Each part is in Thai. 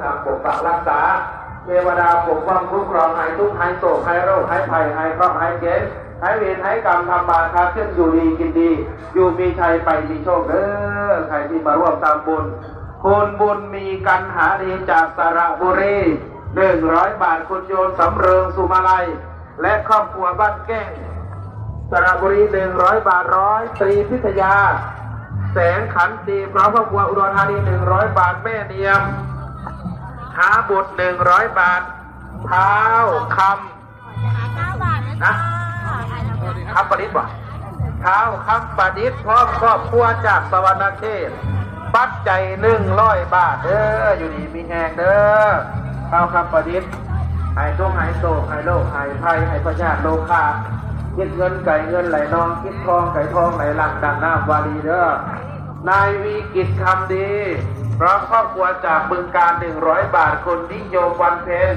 ทางปกปักรักษาเทวดาปกป้องคุ้มครองให้ทุกข์ให้โศกให้โรคให้ภัยให้เคราะห์ให้เจ็บให้เวรให้กรรมทำบาปค้าขึ้นอยู่ดีกินดี อยู่มีชัยไปมีโชคเด้อใครที่มาร่วมตามบุญคุณบุญมีกันหาดีจากสระบุรีหนึ่งร้อยบาทคุณโยนสำเริงสุมาลัย และครอบครัวบ้านแก้งสระบุรีหนึ่งร้อยบาทร้อยตรีพิทยา แสงขันตีพร้อมครอบครัวอุดรธานีหนึ่งร้อยบาทแม่เนียม หาบุตรหนึ่งร้อยบาท เท้าคเก้าบาทนะำนะคำประดิษฐ์บ่เท้าคำประดิษฐ์พร้อมครอบครัวจากสวรรณเขตปัจใจหนึ่งร้อยบาทเด้ออยู่ดีมีแหงเด้อเท้าคำประดิษฐ์ให้ทุกข์ให้โศกให้โรคให้ภัยให้ประชาติโลกาคิดเงินไก่เงินไหลนองคิดทองไก่ทองไหลหลังดังน้ำวารีเด้อ นายวีกิจคำดีพร้อมครอบครัวจากบึงการหนึ่งร้อยบาทคุณนิยมวันเพ็ญ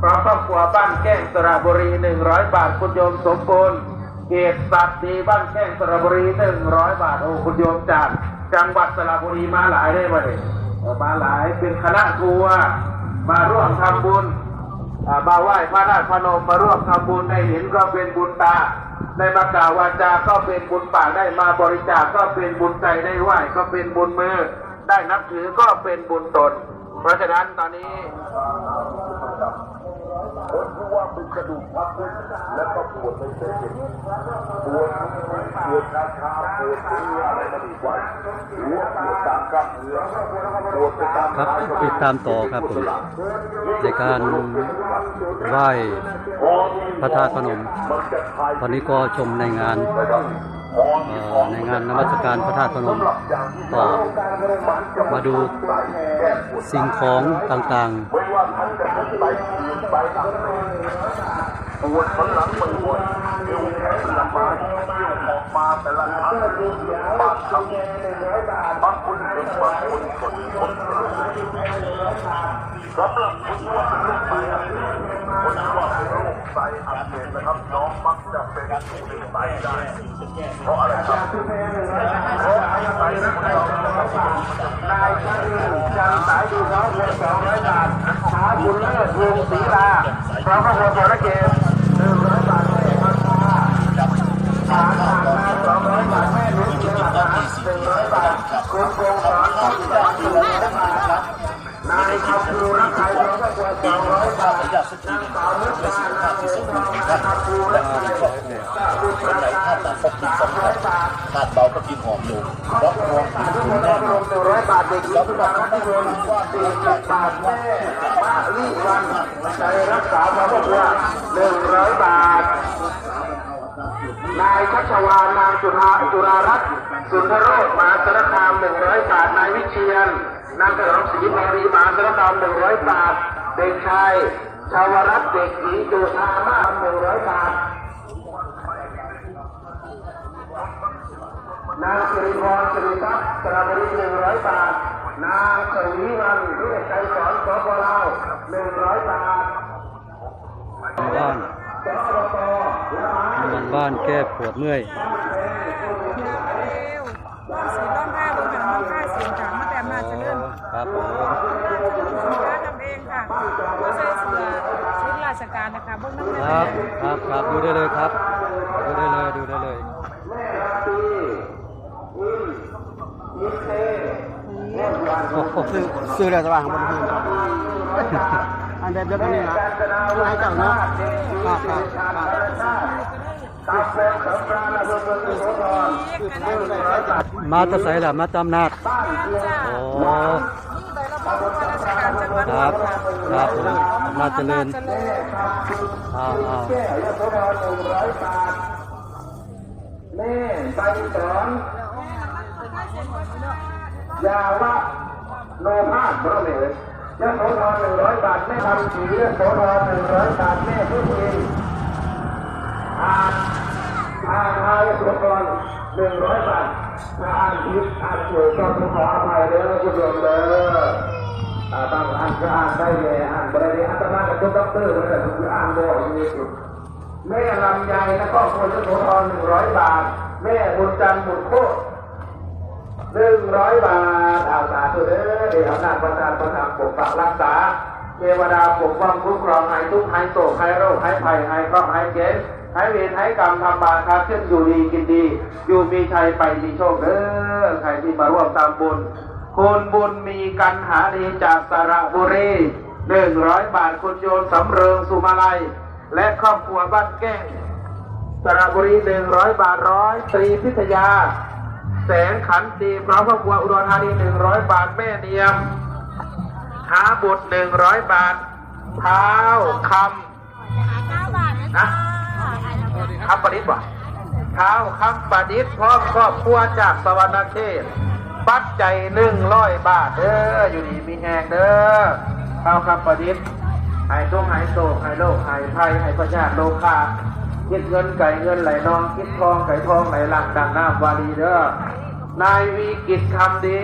พร้อมครอบครัวบ้านแก้งสระบุรีหนึ่งร้อยบาทคุณโยมสมบูรณ์เกตสัตว์ดีบ้านแก้งสระบุรีหนึ่งร้อยบาทโอ้คุณโยมจากจังหวัดสระบุรีมาหลายได้ไหมเออมาหลายเป็นคณะทัวร์มาร่วมทำบุญ มาไหว้พระราชพนมมาร่วมทำบุญได้เห็นก็เป็นบุญตาได้มากล่าววาจาก็เป็นบุญปากได้มาบริจาคก็เป็นบุญใจได้ไหว้ก็เป็นบุญมือ ได้นับถือก็เป็นบุญตน เพราะฉะนั้นตอนนี้ คนที่ว่าเป็นกระดูกทับเส้นแล้วก็ปวดในเส้นเอ็นปวดปวดชาชาปวดเนื้ออะไรมาดีกว่าหว่าปวดตามกล้ามเนื้อปวดไปตามครับติดตามต่อครับผมในการไหว้พระธาตุพนม ตอนนี้ก็ชมในงาน ในงานนมัสการพระธาตุพนมต่อมาดูสิ่งของต่างไม่ว่าท่านจะขึ้นไปยืนไปหลังปวดทั้งหลังปวดเอวแขนลำบากเที่ยวออกมาแต่ละครั้งบางครั้งบางคนถึงบางคนกดนสำหรับคนที่ว่าเป็นโรคไตนที่ว่าเป็นโรคไตอักเสบนะครับน้องมักจะเป็นผู้เป็นไตได้ เพราะอะไรครับเพราะไอ้ไตของเรานะครับนายชาลีจันสายดูน้องเงินสองร้อยบาทหาบุญเลิศวงศรีลาพร้อมครอบครัวสรเกตหนึ่งร้อยบาทแม่พันธาหาทางมาสองร้อยบาทแม่ลุ้นเสียหลักฐานหนึ่งร้อยบาทคุณโกงสอนต้องจับเสองร้อยบาทนางสาวมุกดานางเหรียญทองนายคำดูรักใครบุญประการสามร้อยบาท ขาดเบาก็กินหอมอยู่รับรองกินทุกคุณแน่รวมหนึ่งร้อยบาทเด็กหญิงสุดารัตน์ที่รวมสี่สิบาทแม่มาลีวันใจรักษาพระพุทธหนึ่งร้อยบาท นายชัชวานนางจุฬาจุฬารัตน์สุนทรโรจน์มาสารคามหนึ่งร้อยบาท นายวิเชียน นางถนอมศรีมารีมหาสารคามหนึ่งร้อยบาท เด็กชายชาวรัตน์เด็กหญิงจุธามาศหนึ่งร้อยบาท นางสิริพรสิริทรัพย์สระบุรีหนึ่งร้อยบาท นางสวีวันเรียกใจสอนสปลาวหนึ่งร้อยบาทๆบ้านสปปและมหางานบ้านแก้ปวดเมื่อยเร็วสีร่องผ้าบนหันร่องผ้าเสียงจากมาแต่มาเจริญครับผมร้านทำเองค่ะก็ใส่เสื้อชุดราชการนะคะเบื้องน้ำคเงินรับครับครับดูได้เลยครับ ดูได้เลยดูได้เลยแม่ราตรีอินอินเตเล่นวันโอ้โหซื้อซื้อแล้วสว่างบนพื้นอันเด็ดเด็ดนี่นะการจนาวุฒิเนาะครับครับตาแฟนสำราญอำเภอเมืองสุโขทัยหนึ่งร้อยบาท มาตะไสล่ะมาตามนาดบ้านเพียงโอ้นี่ใบรับรอครับครับผมมาเจริญอ้าวอ้าวแก้วยโสธรหนึ่งร้อยบาทแม่ใบสอนยาวะโนภาสบรเมศยโสธรหนึ่งร้อยบาทแม่ทำสียโสธรหนึ่งร้อยบาทแม่ผู้พินอ่า อานทายโสธรหนึ่งร้อยบาทถ้าอ่านผิดอ่านถูกก็ต้องขออภัยเด้อคุณโยมเด้ออ่าบางอ่านก็อ่านได้เลยอ่านบริเวณอัตมากับตัวด็อกเตอร์มันแต่คืออ่านบ่อยที่สุดแม่ลำไยและครอบครัวยโสธรหนึ่งร้อยบาท แม่บุญจันทร์บุญโคตรหนึ่งร้อยบาทอาสาธุเด้อเดี๋ยวอำนาจประทานประทานปกปักรักษาเทวดาปกป้องคุ้มครองให้ทุกข์ให้โศกให้โรคให้ภัยให้เคราะห์ให้เจ็บ ให้เวรให้กรรมทำบาปค้าขึ้นอยู่ดีกินดี อยู่มีชัยไปมีโชคเด้อใครที่มาร่วมทำบุญคุณบุญมีกันหาดีจากสระบุรีหนึ่งร้อยบาทคุณโยนสำเริงสุมาลัย และครอบครัวบ้านแก้งสระบุรีหนึ่งร้อยบาทร้อยตรีพิทยา แสงขันตีพร้อมครอบครัวอุดรธานีหนึ่งร้อยบาทแม่เนียมหาบุตรหนึ่งร้อยบาทเท้าคำนะ คำประดิษฐ์วะท้าคำประดิษพร้อมครอบครัวจากสวรรณเขตปัจจัยหนึ่งร้อยบาทเด้ออยู่ดีมีแหงเด้อท้าคำประดิษฐ์ให้ต้งให้โศกให้โรคให้ภัยให้ประชาโลกาคิดเงินไก่เงินไหลนองคิดทองไก่ทองไหลหลังดังน้ำวารีเด้อนายวีกิจคำดี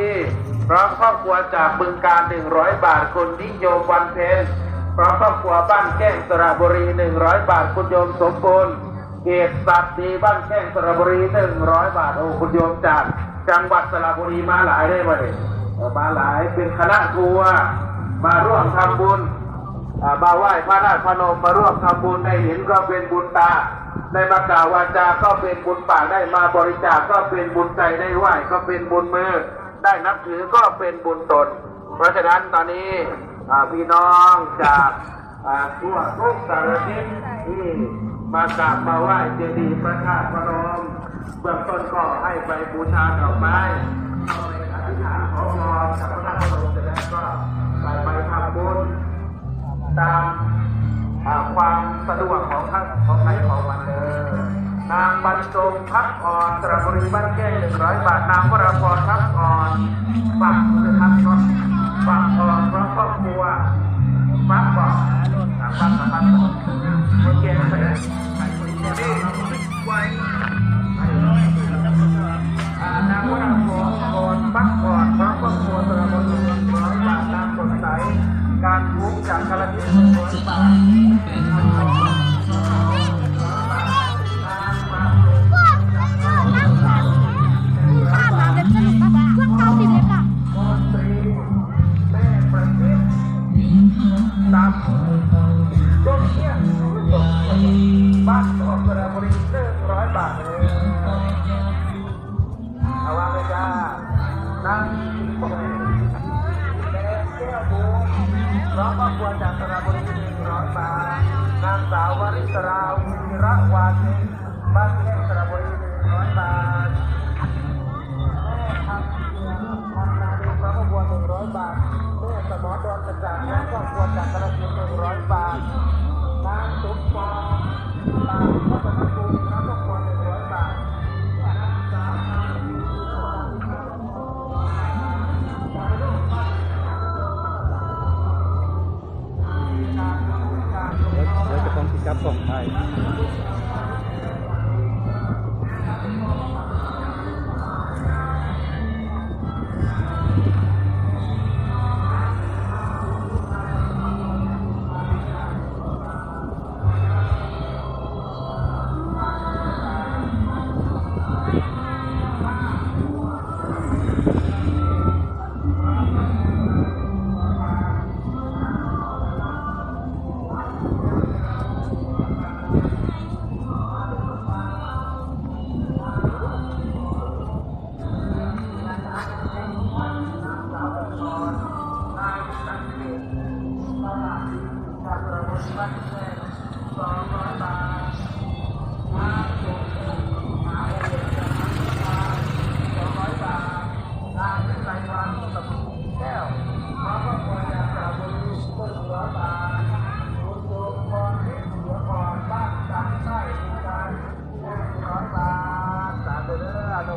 พร้อมครอบครัวจากบึงการหนึ่งร้อยบาทคุณนิยมวันเพ็ญ พร้อมครอบครัวบ้านแก้งสระบุรีหนึ่งร้อยบาทคุณโยมสมบูรณ์เกตสัตว์ดีบ้านแก้งสระบุรีหนึ่งร้อยบาทโอ้คุณโยมจากจังหวัดสระบุรีมาหลายได้ไหมเออมาหลายเป็นคณะทัวร์มาร่วมทำบุญมาไหว้พระราชพนมมาร่วมทำบุญได้เห็นก็เป็นบุญตาได้มากล่าววาจาก็เป็นบุญปากได้มาบริจาคก็เป็นบุญใจได้ไหว้ก็เป็นบุญมือ ได้นับถือก็เป็นบุญตน เพราะฉะนั้นตอนนี้ พี่น้องจากทั่วทุกสารทิศที่มากราบมาไหว้เจดีย์พระธาตุพนมเบื้องต้นก็ให้ไปบูชาดอกไม้เอาไปอธิษฐานขอพรจากพระธาตุพนมเสร็จแล้วก็ไปไปทำบุญตามความสะดวกของท่านของใครของมันเดอนางบรรจงพักอ่อนตระบุรีบ้านแก้หนึ่งร้อยบาทนางวราพรพักอ่อนฝากคุณทัศน์ก็ฝากอ่อน ปักก่อนอ่าฟักนะครับคนแก่ไปเลยนี่ไว้อ่านางวราพรก่อนพักก่อนเพราะครอบครัวตระบุรีหนึ่งร้อยบาทนางสดใสการทุกจากกาลสิน ร้องครอบครัวจากสระบุรีหนึ่งร้อยบาทนางสาววริศราวีระวานิบ้านแก้วสระบุรีหนึ่งร้อยบาททำนาดีพระขบวนหนึ่งร้อยบาทเมื่อสมอดอนกระจ่างและครอบครัวจากกระสินหนึ่งร้อยบาทนางสุขฟองตาพระสมภูมิ ครับกล่งไท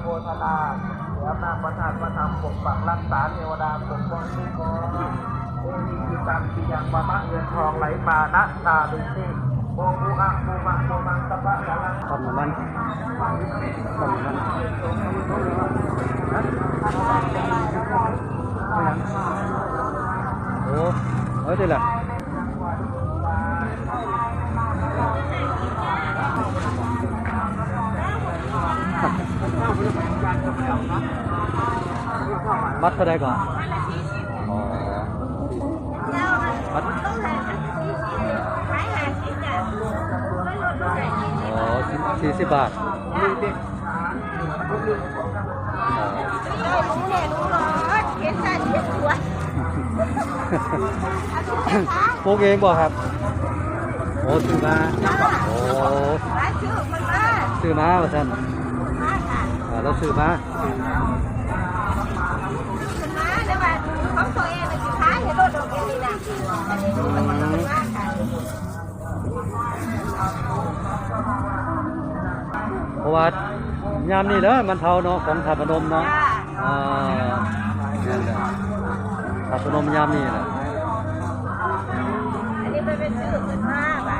โมทนาแล้นาประธานประธรรมปกปักรักษาเทวดาปกป้องคุ้มครองเอวีกิตังปิยังมามะเงินทองไหลมานะตาดุสิโมกุอะโมมังโมมังตะปะกะลังทำน้ำมันทำน้ำมันโอ้เฮ้ยเดี๋ยวละ มัดเท่าไรก่อนอ๋อมัดอ๋อสี่สิบบาทปลูกเองบ่ครับโอ้ซื้อมาโอ้ซื้อมาว่าท่านอ่า แล้วซื้อมาเพราะว่ายามนี้เด้อมันเท่าเนาะของถาดพนมเนาะอ่านั่นแหละถาดพนมยามนี้แหละ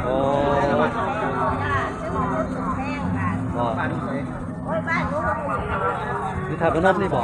โอ้บ่คือถาดพนมนี่บอก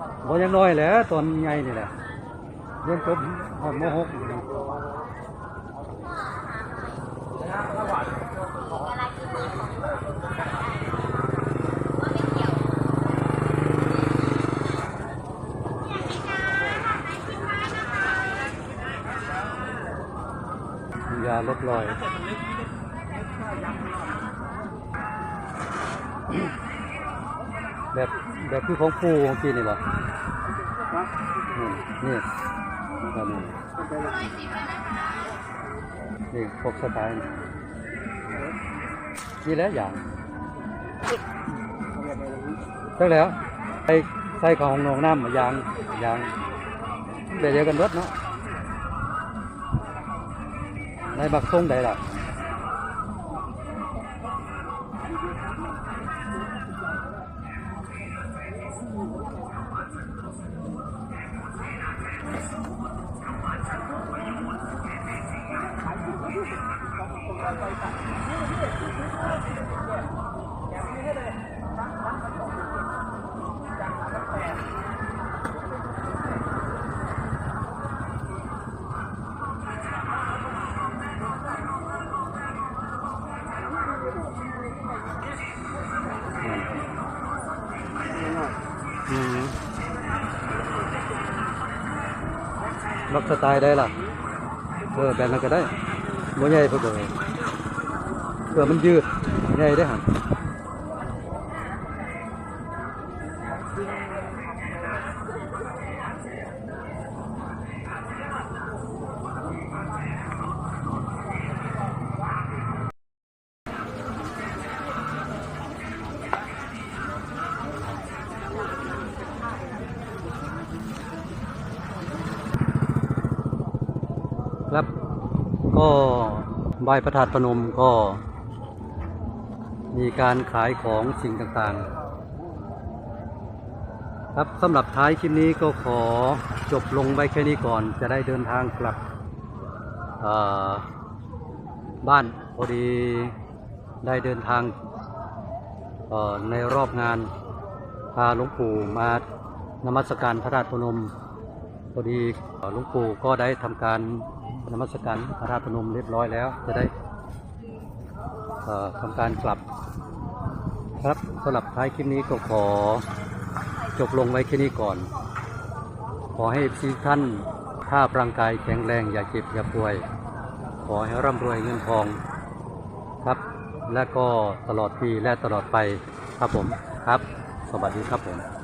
บ่ยังน้อยแหละตอนใหญ่นี่แหละเรียนจบหอดมหกยาลดรอยแบบแบบคือของปูของพี่นี่บ่นี่ นี่นี้นี่พวกสไตล์นี่แหละอย่างใช่แล้วใส่ใส่ของนองน้ำยางยางเดี๋ยวกันรถเนาะในบักทรงใดล่ะ อืมล็อกสไตล์ได้ล่ะ เออแบบนั้นก็ได้บ่ใหญ่เพิ่นเลยเพื่อมันยืดใหญ่ได้หันครับก็ใบประธาตพนมก็ มีการขายของสิ่งต่างๆ ครับสำหรับท้ายคลิปนี้ก็ขอจบลงไปแค่นี้ก่อน จะได้เดินทางกลับบ้านพอดีได้เดินทางในรอบงานพาหลวงปู่มานมัสการพระธาตุพนมพอดีหลวงปู่ก็ได้ทำการนมัสการพระธาตุพนมเรียบร้อยแล้ว จะได้ทำการกลับ ครับสำหรับท้ายคลิปนี้ก็ขอจบลงไว้แค่นี้ก่อน ขอให้ทุกท่านภาพร่างกายแข็งแรงอย่าเจ็บอย่าป่วย ขอให้ร่ำรวยเงินทองครับ และก็ตลอดปีและตลอดไปครับผมครับ สวัสดีครับผม